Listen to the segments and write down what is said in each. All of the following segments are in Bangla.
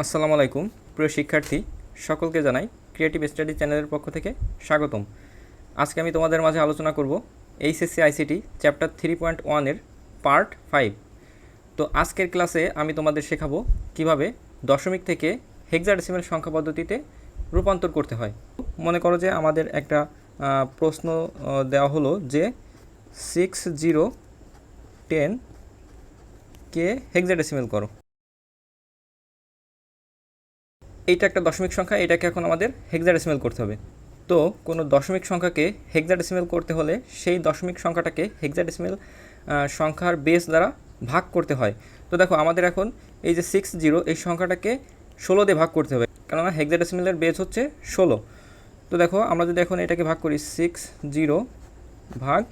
আসসালামু আলাইকুম। প্রিয় শিক্ষার্থী, সকলকে জানাই ক্রিয়েটিভ স্টাডি চ্যানেলের পক্ষ থেকে স্বাগতম। আজকে আমি তোমাদের মাঝে আলোচনা করব HSC ICT chapter three point ওয়ানের পার্ট ফাইভ। তো আজকের ক্লাসে আমি তোমাদের শেখাবো কীভাবে দশমিক থেকে হেক্সাডেসিমেল সংখ্যা পদ্ধতিতে রূপান্তর করতে হয়। মনে করো যে আমাদের একটা প্রশ্ন দেওয়া হলো যে সিক্স জিরো টেন কে হেক্সাডেসিমেল করো। এইটা একটা দশমিক সংখ্যা, এটাকে এখন আমাদের হেক্সাডেসিমেল করতে হবে। তো কোনো দশমিক সংখ্যাকে হেক্সাডেসিমেল করতে হলে সেই দশমিক সংখ্যাটাকে হেক্সাডেসিমেল সংখ্যার বেস দ্বারা ভাগ করতে হয়। তো দেখো, আমাদের এখন এই যে সিক্স জিরো এই সংখ্যাটাকে ষোলো দিয়ে ভাগ করতে হবে। কেননা হেক্সাডেসিমেলের বেস হচ্ছে ষোলো। তো দেখো, আমরা যদি এখন এটাকে ভাগ করি সিক্স জিরো ভাগ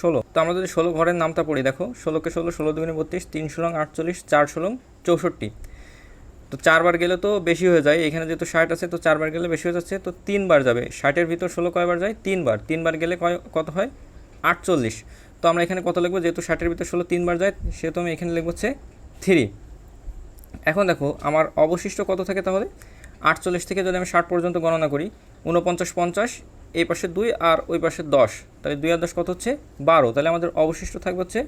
ষোলো, তো আমরা যদি ষোলো ঘরের নামটা পড়ি, দেখো, ষোলোকে ষোলো ষোলো দুগুণে বত্রিশ, তিন ষোলং আটচল্লিশ, চার ষোলং চৌষট্টি। তো চারবার গেলে তো বেশি হয়ে যায়। এখানে যেহেতু ষাট আছে, তো চারবার গেলে বেশি হয়ে যাচ্ছে, তো তিনবার যাবে। ষাটের ভিতর ষোলো কয়বার যায়? তিনবার। তিনবার গেলে কয়, কত হয়? আটচল্লিশ। তো আমরা এখানে কত লিখব? যেহেতু ষাটের ভিতর ষোলো তিনবার যায়, সেহেতু আমি এখানে লিখব হচ্ছে থ্রি। এখন দেখো, আমার অবশিষ্ট কত থাকে তাহলে? আটচল্লিশ থেকে যদি আমি ষাট পর্যন্ত গণনা করি উনপঞ্চাশ পঞ্চাশ, এই পাশে দুই আর ওই পাশে দশ। তাহলে দুই আর দশ কত হচ্ছে? বারো। তাহলে আমাদের অবশিষ্ট থাকবে হচ্ছে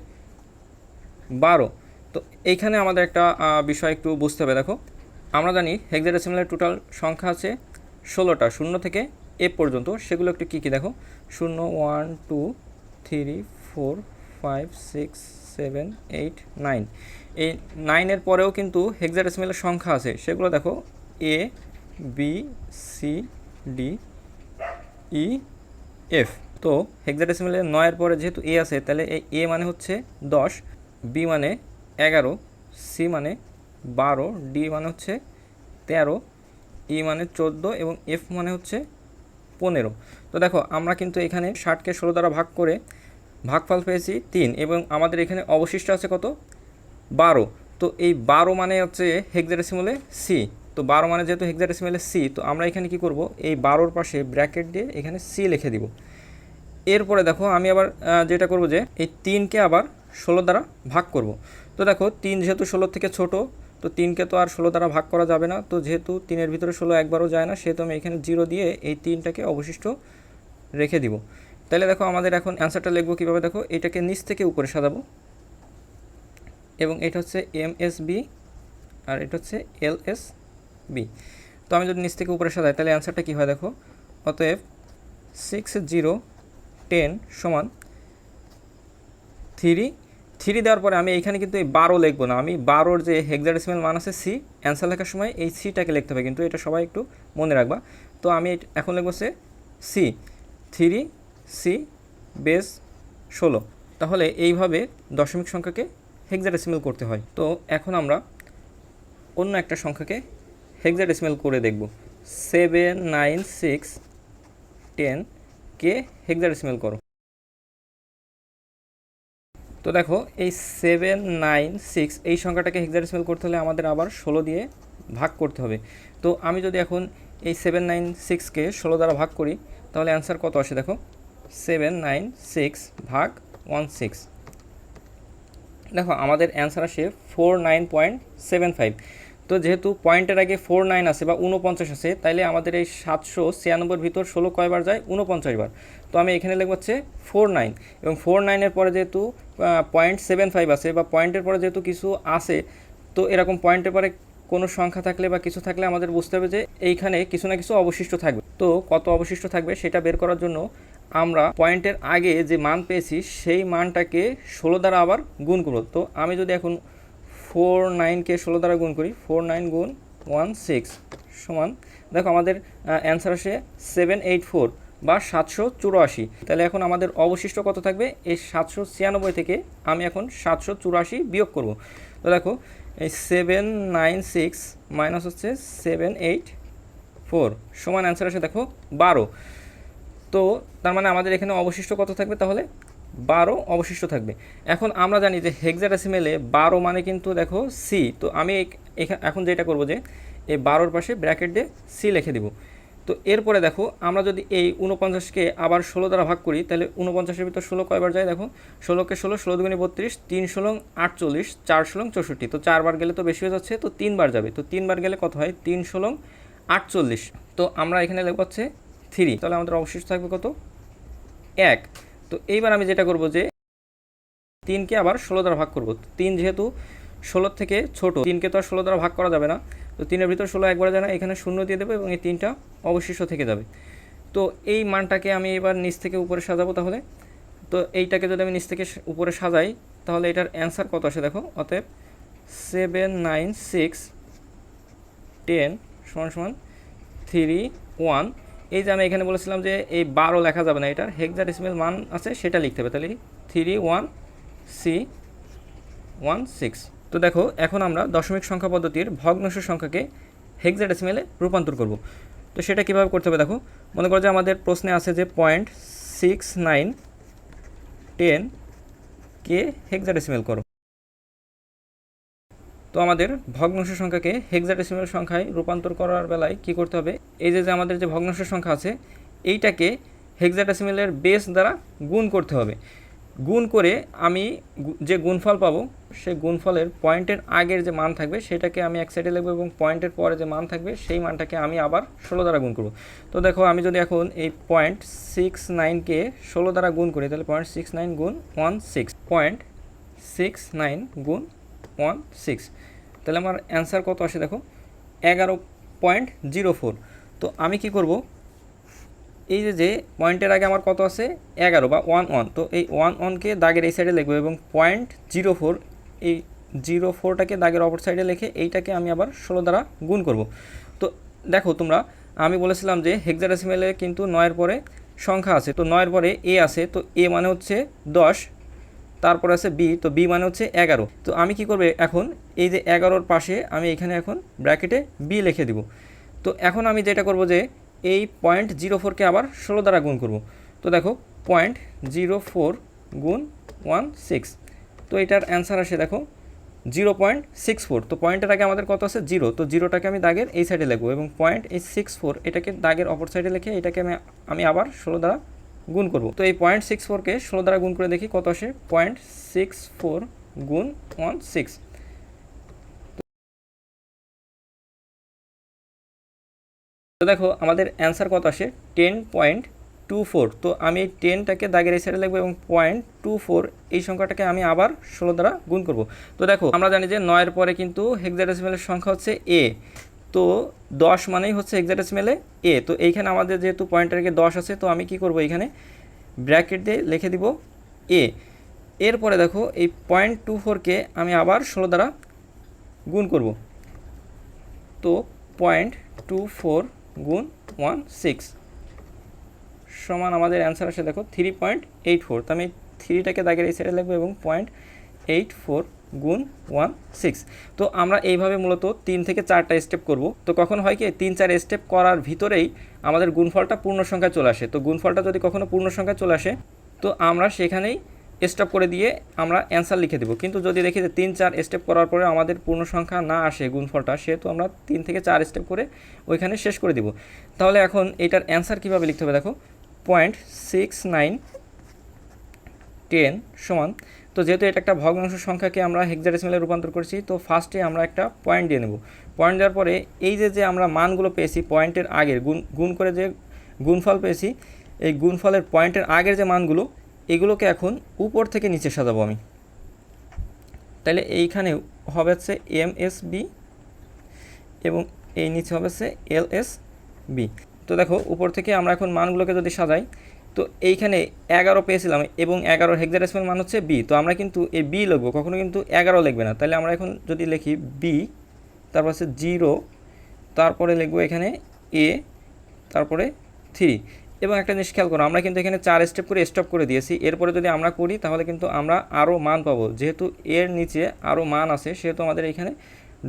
বারো। তো এইখানে আমাদের একটা বিষয় একটু বুঝতে হবে। দেখো আমরা জানি হেক্সাডেসিমালের টোটাল সংখ্যা আছে ষোলোটা। শূন্য থেকে এ পর্যন্ত, সেগুলো একটু কী কী দেখো? শূন্য one two three four five six seven eight nine এই নাইনের পরেও কিন্তু হেক্সাডেসিমালের সংখ্যা আছে। সেগুলো দেখো A B C D E F তো হেক্সাডেসিমালের নয়ের পরে যেহেতু এ আছে, তাহলে এই এ মানে হচ্ছে দশ বি মানে এগারো সি মানে বারো, ডি মানে হচ্ছে তেরো, ই মানে চোদ্দ এবং এফ মানে হচ্ছে পনেরো। তো দেখো, আমরা কিন্তু এখানে ষাটকে ষোলো দ্বারা ভাগ করে ভাগফল পেয়েছি তিন এবং আমাদের এখানে অবশিষ্ট আছে কত? বারো। তো এই বারো মানে হচ্ছে হেক্সাডেসিমালে সি তো বারো মানে যেহেতু হেক্সাডেসিমালে সি তো আমরা এখানে কি করব? এই বারোর পাশে ব্র্যাকেট দিয়ে এখানে সি লিখে দিব। এরপরে দেখো, আমি আবার যেটা করব যে এই তিনকে আবার ষোলো দ্বারা ভাগ করব। তো দেখো, তিন যেহেতু ষোলোর থেকে ছোট তো তিনকে তো আর ষোলো দ্বারা ভাগ করা যাবে না। তো যেহেতু তিনের ভিতরে ষোলো একবারও যায় না, সেহেতু আমি এখানে জিরো দিয়ে এই তিনটাকে অবশিষ্ট রেখে দিব। তাহলে দেখো আমাদের এখন অ্যান্সারটা লিখব কীভাবে? দেখো, এটাকে নিচ থেকে উপরে সাজাবো। এবং এটা হচ্ছে এম এস বি আর এটা হচ্ছে এল এস বি তো আমি যদি নিচ থেকে উপরে সাজাই, তাহলে অ্যান্সারটা কী হয় দেখো? অতএব সিক্স জিরো টেন সমান থ্রি থ্রি দেওয়ার পরে আমি এখানে কিন্তু এই বারো লিখব না। আমি বারোর যে হেক্সাডেসিমাল মান আছে সি অ্যান্সার লেখার সময় এই সিটাকে লিখতে হবে। কিন্তু এটা সবাই একটু মনে রাখবা। তো আমি এখন লিখব সে সি থ্রি সি বেস ষোলো। তাহলে এইভাবে দশমিক সংখ্যাকে হেক্সাডেসিমাল করতে হয়। তো এখন আমরা অন্য একটা সংখ্যাকে হেক্সাডেসিমাল করে দেখব। সেভেন নাইন সিক্স টেন কে হেক্সাডেসিমাল করো? তো দেখো, এই সেভেন নাইন সিক্স এই সংখ্যাটাকে হেক্সাডেসিমাল করতে হলে আমাদের আবার ষোলো দিয়ে ভাগ করতে হবে। তো আমি যদি এখন এই সেভেন নাইন সিক্সকে ষোলো দ্বারা ভাগ করি, তাহলে অ্যান্সার কত আসে দেখো? সেভেন নাইন সিক্স ভাগ ওয়ান সিক্স দেখো, আমাদের অ্যান্সার আসে four nine point seven five তো যেহেতু পয়েন্টের আগে ফোর নাইন আছে বা উনপঞ্চাশ আছে, তাইলে আমাদের এই সাতশো ছিয়ানব্বইয়ের ভিতর ষোলো কয়বার যায়? উনপঞ্চাশ বার। তো আমি এখানে লিখব হচ্ছে ফোর নাইন। এবং ফোর নাইনের পরে যেহেতু পয়েন্ট সেভেন ফাইভ আছে বা পয়েন্টের পরে যেহেতু কিছু আছে, তো এরকম পয়েন্টের পরে কোনো সংখ্যা থাকলে বা কিছু থাকলে আমাদের বুঝতে হবে যে এইখানে কিছু না কিছু অবশিষ্ট থাকবে। তো কত অবশিষ্ট থাকবে সেটা বের করার জন্য আমরা পয়েন্টের আগে যে মান পেয়েছি, সেই মানটাকে ষোলো দ্বারা আবার গুণ করব। তো আমি যদি এখন ফোর নাইনকে ষোলো দ্বারা গুণ করি, ফোর নাইন গুণ ওয়ান সিক্স সমান, দেখো আমাদের অ্যান্সার আসে সেভেন এইট ফোর বা সাতশো চুরাশি। তাহলে এখন আমাদের অবশিষ্ট কত থাকবে? এই সাতশো ছিয়ানব্বই থেকে আমি এখন সাতশো চুরাশি বিয়োগ করব। তো দেখো, এই সেভেন নাইন সিক্স মাইনাস হচ্ছে সেভেন এইট ফোর সমান অ্যান্সার আসে দেখো বারো। তো তার মানে আমাদের এখানে অবশিষ্ট কত থাকবে তাহলে? বারো অবশিষ্ট থাকবে। এখন আমরা জানি যে হেক্সাডেসিমেলে বারো মানে কিন্তু দেখো সি তো আমি এখ- এখা- এখন যেটা করব যে এই বারোর পাশে ব্র্যাকেট দিয়ে সি লিখে দিব। তো এরপরে দেখো, আমরা যদি এই উনপঞ্চাশকে আবার ষোলো দ্বারা ভাগ করি, তাহলে উনপঞ্চাশের ভিতর ষোলো কয়বার যায় দেখো? ষোলোকে ষোলো ষোলো দুগুণে বত্রিশ, তিন ষোলো আটচল্লিশ, চার ষোলো চৌষট্টি। তো চারবার গেলে তো বেশি হয়ে যাচ্ছে, তো তিনবার যাবে। তো তিনবার গেলে কত হয়? তিন ষোলো আটচল্লিশ। তো আমরা এখানে লিখব হচ্ছে থ্রি তাহলে আমাদের অবশিষ্ট থাকবে কত? এক। তো এইবার আমি যেটা করব যে তিনকে আবার ষোলো দ্বারা ভাগ করব। তিন যেহেতু ষোলোর থেকে ছোট, তিনকে তো আর ষোলো দ্বারা ভাগ করা যাবে না। তো তিনের ভিতর ষোলো একবার যায় না, এখানে শূন্য দিয়ে দেবো এবং এই তিনটা অবশিষ্ট থেকে যাবে। তো এই মানটাকে আমি এবার নিচ থেকে উপরে সাজাবো তাহলে। তো এইটাকে যদি আমি নিচ থেকে উপরে সাজাই, তাহলে এটার অ্যান্সার কত আসে দেখো? অতএব সেভেন নাইন সিক্স টেন সমান সমান থ্রি ওয়ান এই যে আমি এখানে বলেছিলাম যে এই বারো লেখা যাবে না এটার হেক্সাডেসিমেল মান আছে, সেটা লিখতে হবে। তাহলে three one C one six তো দেখো, এখন আমরা দশমিক সংখ্যা পদ্ধতির ভগ্নাংশ সংখ্যাকে হেক্সাডেসিমেলে রূপান্তর করব। তো সেটা কীভাবে করতে হবে দেখো, মনে করো যে আমাদের প্রশ্নে আছে যে পয়েন্ট সিক্স নাইন টেন কে হেক্সাডেসিমেল করো। তো আমাদের ভগ্নাংশ সংখ্যাকে হেক্সাডেসিমেল সংখ্যায় রূপান্তর করার বেলায় কি করতে হবে? এই যে যে আমাদের যে ভগ্নাংশ সংখ্যা আছে, এইটাকে হেক্সাডেসিমেলের বেস দ্বারা গুণ করতে হবে। গুণ করে আমি যে গুণফল পাবো, সেই গুণফলের পয়েন্টের আগের যে মান থাকবে, সেটাকে আমি এক সাইডে লিখব এবং পয়েন্টের পরে যে মান থাকবে, সেই মানটাকে আমি আবার ষোলো দ্বারা গুণ করব। তো দেখো, আমি যদি এখন এই পয়েন্ট সিক্স নাইনকে ষোলো দ্বারা গুণ করি, তাহলে পয়েন্ট সিক্স নাইন গুণ one six point six nine গুণ ওয়ান সিক্স তাহলে আমার অ্যান্সার কত আসে দেখো? এগারো পয়েন্ট জিরো ফোর তো আমি কি করব? এই যে যে পয়েন্টের আগে আমার কত আছে এগারো বা ওয়ান ওয়ান তো এই ওয়ান ওয়ানকে দাগের এই সাইডে লিখব এবং পয়েন্ট জিরো ফোর এই জিরো ফোরটাকে দাগের অপর সাইডে লিখে এইটাকে আমি আবার ষোলো দ্বারা গুণ করব। তো দেখো তোমরা, আমি বলেছিলাম যে হেক্সাডেসিমেলে কিন্তু নয়ের পরে সংখ্যা আছে। তো নয়ের পরে এ আছে তো এ মানে হচ্ছে দশ। তারপরে আছে বি তো বি মানে হচ্ছে এগারো। তো আমি কি করবে এখন? এই যে এগারোর পাশে আমি এখানে এখন ব্র্যাকেটে বি লিখে দিব। তো এখন আমি যেটা করব যে এই পয়েন্ট জিরো ফোরকে আবার ষোলো দ্বারা গুণ করব। তো দেখো, পয়েন্ট জিরো ফোর গুণ ওয়ান সিক্স। তো এটার অ্যান্সার আসে দেখো, জিরো পয়েন্ট সিক্স ফোর। তো পয়েন্টের আগে আমাদের কত আছে? জিরো। তো জিরোটাকে আমি দাগের এই সাইডে লিখব এবং পয়েন্ট এই সিক্স ফোর এটাকে দাগের অপর সাইডে লিখে এটাকে আমি আমি আবার ষোলো দ্বারা গুণ করব। তো এই পয়েন্ট সিক্স ফোরকে ষোলো দ্বারা গুণ করে দেখি কত আসে? পয়েন্ট সিক্স ফোর গুণ ওয়ান সিক্স তো দেখো, আমাদের অ্যান্সার কত আসে? টেন পয়েন্ট টু ফোর তো আমি এই টেনটাকে দাগের এই সাইডে লিখব এবং পয়েন্ট টু ফোর এই সংখ্যাটাকে আমি আবার ষোলো দ্বারা গুণ করব। তো দেখো, আমরা জানি যে নয়ের পরে কিন্তু হেক্সাডেসিমেলের সংখ্যা হচ্ছে এ তো দশ মানেই হচ্ছে হেক্সাডেসিমেলে এ তো এইখানে আমাদের যেহেতু পয়েন্টের আগে দশ আছে, তো আমি কি করব এখানে ব্র্যাকেট দিয়ে লিখে দিব এ এরপরে দেখো, এই পয়েন্ট টু ফোরকে আমি আবার ষোলো দ্বারা গুণ করব। তো পয়েন্ট টু ফোর গুণ ওয়ান সিক্স সমান আমাদের অ্যান্সার আসে দেখো থ্রি পয়েন্ট এইট ফোর তো আমি থ্রিটাকে দাগের এই সাইডে লিখব এবং পয়েন্ট এইট ফোর গুণ ওয়ান সিক্স। তো আমরা এইভাবে মূলত তিন থেকে চারটা স্টেপ করব। তো কখন হয় কি, তিন চার স্টেপ করার ভিতরেই আমাদের গুণফলটা পূর্ণ সংখ্যায় চলে আসে। তো গুণফলটা যদি কখনো পূর্ণ সংখ্যায় চলে আসে, তো আমরা সেখানেই স্টপ করে দিয়ে আমরা অ্যান্সার লিখে দেবো। কিন্তু যদি দেখি যে তিন চার স্টেপ করার পরে আমাদের পূর্ণ সংখ্যা না আসে গুণফলটা, সেহেতু আমরা তিন থেকে চার স্টেপ করে ওইখানে শেষ করে দিব। তাহলে এখন এটার অ্যান্সার কীভাবে লিখতে হবে দেখো? পয়েন্ট সিক্স নাইন টেন সমান তো যেহেতু এটা একটা ভগ্নাংশ সংখ্যাকে আমরা হেক্সাডেসিমেলে রূপান্তর করছি, তো ফার্স্টে আমরা একটা পয়েন্ট দিয়ে নেব। পয়েন্ট দেওয়ার পরে এই যে যে আমরা মানগুলো পেয়েছি পয়েন্টের আগের, গুণ গুণ করে যে গুণফল পেয়েছি, এই গুণফলের পয়েন্টের আগের যে মানগুলো, এগুলোকে এখন উপর থেকে নিচে সাজাবো আমি। তাহলে এইখানে হবে হচ্ছে এম এস বি এবং এই নিচে হবে হচ্ছে এল এস বি তো দেখো, উপর থেকে আমরা এখন মানগুলোকে যদি সাজাই তো এইখানে এগারো পেয়েছিলাম এবং এগারো হেক্সাডেসিমাল মান হচ্ছে বি তো আমরা কিন্তু এই বি লিখব, কখনো কিন্তু এগারো লিখবে না। তাহলে আমরা এখন যদি লিখি বি তারপর হচ্ছে জিরো তারপরে লিখব এখানে এ তারপরে থ্রি এবং একটা জিনিস খেয়াল করো, আমরা কিন্তু এখানে চার স্টেপ করে স্টপ করে দিয়েছি, এরপরে যদি আমরা করি, তাহলে কিন্তু আমরা আরও মান পাবো। যেহেতু এর নিচে আরও মান আছে, সেহেতু আমাদের এখানে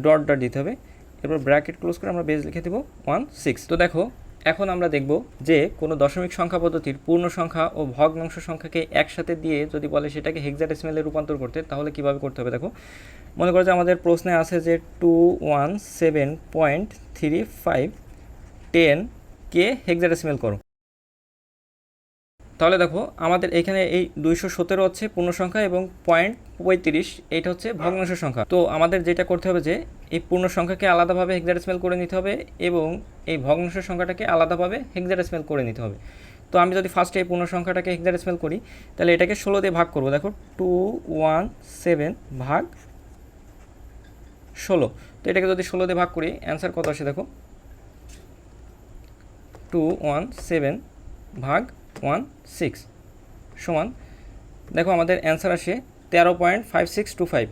ডট ডট দিতে হবে। এরপর ব্র্যাকেট ক্লোজ করে আমরা বেজ লিখে দেবো ওয়ান সিক্স তো দেখো এখন আমরা দেখব যে কোনো দশমিক সংখ্যা পদ্ধতির পূর্ণ সংখ্যা ও ভগ্নাংশ সংখ্যাকে একসাথে দিয়ে যদি বলে সেটাকে হেক্সাডেসিমেলে রূপান্তর করতে, তাহলে কীভাবে করতে হবে? দেখো, মনে করো যে আমাদের প্রশ্নে আছে যে two one seven point three five ten কে হেক্সাডেসিমেল করো। তাহলে দেখো, আমাদের এখানে এই দুইশো সতেরো হচ্ছে পূর্ণ সংখ্যা এবং পয়েন্ট পঁয়ত্রিশ, এইটা হচ্ছে ভগ্নাংশ সংখ্যা। তো আমাদের যেটা করতে হবে যে এই পূর্ণ সংখ্যাকে আলাদাভাবে হেক্সাডেসিমেল করে নিতে হবে এবং এই ভগ্নাংশ সংখ্যাটাকে আলাদাভাবে হেক্সাডেসিমেল করে নিতে হবে। তো আমি যদি ফার্স্টে এই পূর্ণ সংখ্যাটাকে হেক্সাডেসিমেল করি, তাহলে এটাকে ষোলো দিয়ে ভাগ করব। দেখো টু ওয়ান সেভেন ভাগ ষোলো। তো এটাকে যদি ষোলো দিয়ে ভাগ করি অ্যান্সার কত আসে দেখো? টু ওয়ান সেভেন ভাগ ওয়ান সিক্স সমান, দেখো আমাদের অ্যান্সার আসে তেরো point five six two five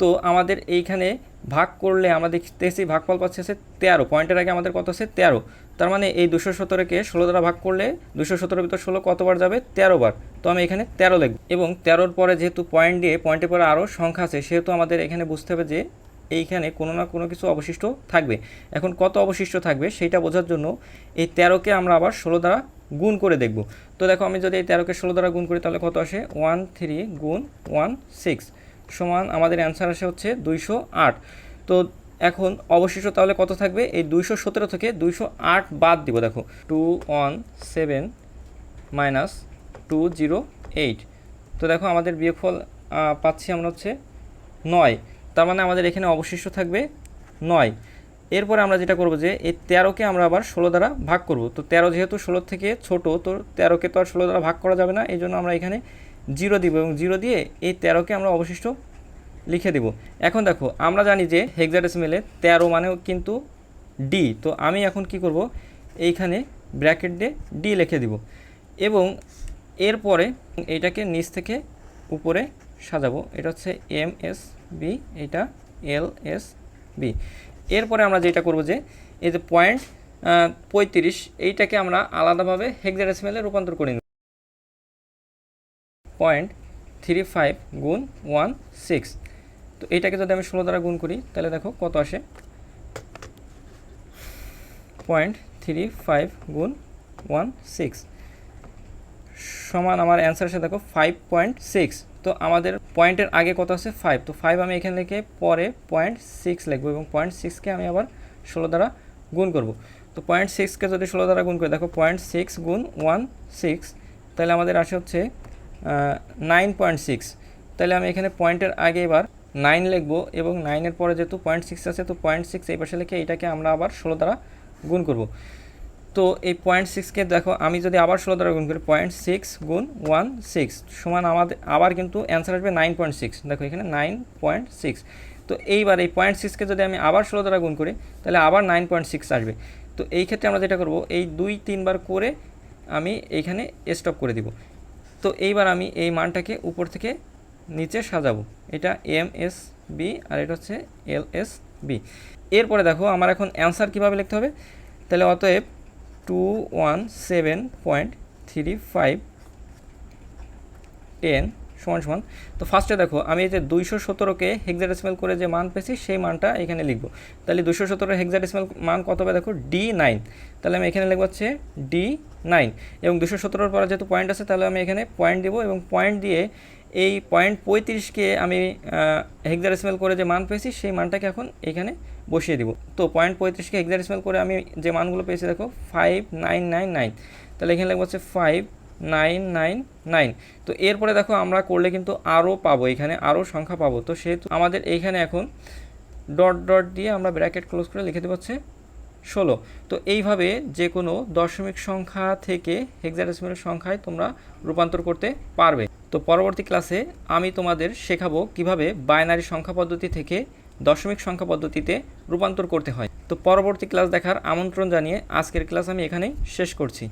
তো আমাদের এইখানে ভাগ করলে আমরা দেখতেছি ভাগফল পাচ্ছে হচ্ছে তেরো। পয়েন্টের আগে আমাদের কত আছে তেরো। তার মানে এই দুশো সতেরোকে ষোলো দ্বারা ভাগ করলে দুশো সতেরো ভিতর ষোলো কতবার যাবে? তেরো বার। তো আমি এখানে তেরো লিখব। এবং তেরোর পরে যেহেতু পয়েন্ট দিয়ে পয়েন্টের পরে আরও সংখ্যা আছে, সেহেতু আমাদের এখানে বুঝতে হবে যে এইখানে কোনো না কোনো কিছু অবশিষ্ট থাকবে। এখন কত অবশিষ্ট থাকবে সেইটা বোঝার জন্য এই তেরোকে আমরা আবার ষোলো দ্বারা গুণ করে দেখব। তো দেখো আমি যদি এই তেরোকে ষোলো দ্বারা গুণ করি তাহলে কত আসে? ওয়ান থ্রি গুণ ওয়ান সিক্স। সমান, আমাদের অ্যান্সার আসে হচ্ছে দুইশো আট। তো এখন অবশিষ্ট তাহলে কত থাকবে? এই দুইশো সতেরো থেকে দুইশো আট বাদ দিব, দেখো। Two one seven minus two zero eight তো দেখো, আমাদের বিয়োগফল পাচ্ছি আমরা হচ্ছে নয়। তার মানে আমাদের এখানে অবশিষ্ট থাকবে নয়। এরপরে আমরা যেটা করব যে, এই তেরোকে আমরা আবার ষোলো দ্বারা ভাগ করব। তো তেরো যেহেতু ষোলোর থেকে ছোট, তো তেরোকে তো আর ষোলো দ্বারা ভাগ করা যাবে না, এই জন্য আমরা এখানে জিরো দিব এবং জিরো দিয়ে এই তেরোকে আমরা অবশিষ্ট লিখে দিব। এখন দেখো, আমরা জানি যে হেক্সাডেসিমেলে তেরো মানেও কিন্তু ডি তো আমি এখন কি করব? এইখানে ব্র্যাকেট দিয়ে ডি লিখে দিব এবং এরপরে এইটাকে নিচ থেকে উপরে সাজাবো। এটা হচ্ছে এম এস বি এটা এল এস বি এরপরে আমরা যেটা করব যে এই যে পয়েন্ট পঁয়ত্রিশ, এইটাকে আমরা আলাদাভাবে হেক্সাডেসিমেলে রূপান্তর করে নিব। পয়েন্ট থ্রি ফাইভ গুণ ওয়ান সিক্স। তো এটাকে যদি আমি ষোলো দ্বারা গুণ করি, তাহলে দেখো কত আসে? পয়েন্ট থ্রি ফাইভ গুণ ওয়ান সিক্স। সমান আমার অ্যান্সার আসে দেখো ফাইভ পয়েন্ট সিক্স। তো আমাদের পয়েন্টের আগে কত আছে ফাইভ। তো ফাইভ আমি এখানে লিখে পরে পয়েন্ট সিক্স লিখব এবং পয়েন্ট সিক্সকে আমি আবার ষোলো দ্বারা গুণ করব। তো পয়েন্ট সিক্সকে যদি ষোলো দ্বারা গুণ করি, দেখো পয়েন্ট সিক্স গুণ ওয়ান সিক্স, তাহলে আমাদের আসে হচ্ছে নাইন পয়েন্ট সিক্স। তাহলে আমি এখানে পয়েন্টের আগে এবার নাইন লিখব এবং নাইনের পরে যেহেতু পয়েন্ট সিক্স আছে, তো পয়েন্ট সিক্স এই পাশে লিখে এটাকে আমরা আবার ষোলো দ্বারা গুণ করব। তো এই পয়েন্ট সিক্সকে দেখো, আমি যদি আবার ষোলো দ্বারা গুণ করি, পয়েন্ট সিক্স গুণ ওয়ান সিক্স, সমান আমাদের, আবার কিন্তু অ্যান্সার আসবে নাইন পয়েন্ট সিক্স। দেখো এখানে নাইন পয়েন্ট সিক্স। তো এইবার এই পয়েন্ট সিক্সকে যদি আমি আবার ষোলো দ্বারা গুণ করি, তাহলে আবার নাইন পয়েন্ট সিক্স আসবে। তো এই ক্ষেত্রে আমরা যেটা করব, এই দুই তিনবার করে আমি এইখানে স্টপ করে দিব। তো এইবার আমি এই মানটাকে উপর থেকে নিচে সাজাবো। এটা এম এস বি আর এটা হচ্ছে এল এস বি। এরপরে দেখো, আমার এখন অ্যান্সার কীভাবে লিখতে হবে? তাহলে অতএব two one seven point three five ten সমান সমান। তো ফার্স্টে দেখো, আমি এই যে দুইশো সতেরোকে হেক্সাডেসিমাল করে যে মান পেয়েছি, সেই মানটা এখানে লিখব। তাহলে দুশো সতেরো হেক্সাডেসিমাল মান কত হবে দেখো? ডি নাইন তাহলে আমি এখানে লিখব হচ্ছে ডি নাইন এবং দুশো সতেরোর পরে যেহেতু পয়েন্ট আছে, তাহলে আমি এখানে পয়েন্ট দিব এবং পয়েন্ট দিয়ে এই পয়েন্ট পঁয়ত্রিশকে আমি হেক্সাডেসিমাল করে যে মান পেয়েছি, সেই মানটাকে এখন এখানে বসিয়ে দিব। তো পয়েন্ট পঁয়ত্রিশকে হেক্সাডেসিমাল করে আমি যে মানগুলো পেয়েছি দেখো ফাইভ নাইন নাইন নাইন তাহলে এখানে লিখব হচ্ছে ফাইভ নাইন নাইন নাইন। তো এরপরে দেখো আমরা করলে কিন্তু আরও পাবো, এখানে আরও সংখ্যা পাবো। তো সেহেতু আমাদের এইখানে এখন ডট ডট দিয়ে আমরা ব্র্যাকেট ক্লোজ করে লিখে দেবো হচ্ছে ষোলো। তো এইভাবে যে কোনো দশমিক সংখ্যা থেকে হেক্সাডেসিমালের সংখ্যায় তোমরা রূপান্তর করতে পারবে। তো পরবর্তী ক্লাসে আমি তোমাদের শেখাবো কীভাবে বাইনারি সংখ্যা পদ্ধতি থেকে দশমিক সংখ্যা পদ্ধতিতে রূপান্তর করতে হয়। তো পরবর্তী ক্লাস দেখার আমন্ত্রণ জানিয়ে আজকের ক্লাস আমি এখানেই শেষ করছি।